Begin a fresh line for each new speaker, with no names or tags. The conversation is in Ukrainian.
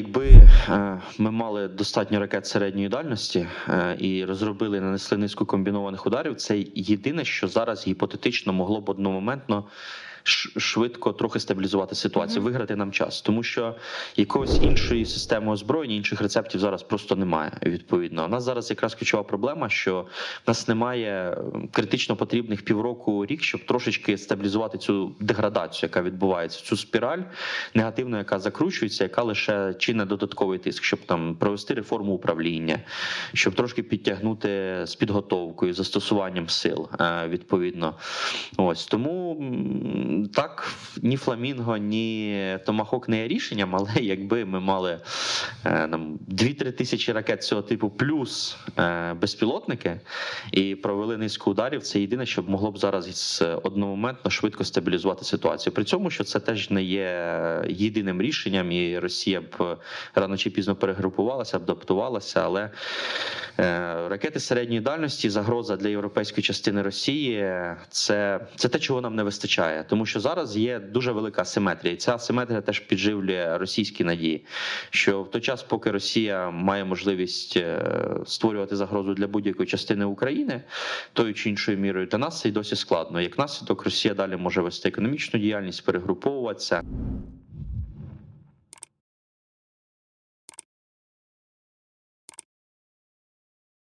якби е, ми мали достатньо ракет середньої дальності е, і розробили нанесли низку комбінованих ударів, це єдине, що зараз гіпотетично могло б одномоментно швидко трохи стабілізувати ситуацію,
Мгм.
виграти нам час, тому що якоїсь іншої системи озброєння, інших рецептів зараз просто немає. Відповідно, у нас зараз якраз ключова проблема, що в нас немає критично потрібних півроку рік, щоб трошечки стабілізувати цю деградацію, яка відбувається, цю спіраль негативну, яка закручується, яка лише чинне додатковий тиск, щоб там провести реформу управління, щоб трошки підтягнути з підготовкою, застосуванням сил е, відповідно. Ось тому так ні фламінго, ні Томахок не є рішенням, але якби ми мали е, там 2-3 тисячі ракет цього типу, плюс е, безпілотники, і провели низку ударів, це єдине, що могло б зараз одномоментно швидко стабілізувати ситуацію. При цьому, що це теж не є єдиним рішенням, і Росія б рано чи пізно перегрупувалася, адаптувалася, але е, ракети середньої дальності, загроза для європейської частини Росії, це, це те, чого нам не вистачає, тому що зараз є дуже велика асиметрія, і ця асиметрія теж підживлює російські надії. Що в той час, поки Росія має можливість е, створювати загрозу для будь-якої частини України, тою чи іншою мірою, для нас це й досі складно. Як наслідок, Росія далі може вести економічну діяльність, перегруповуватися.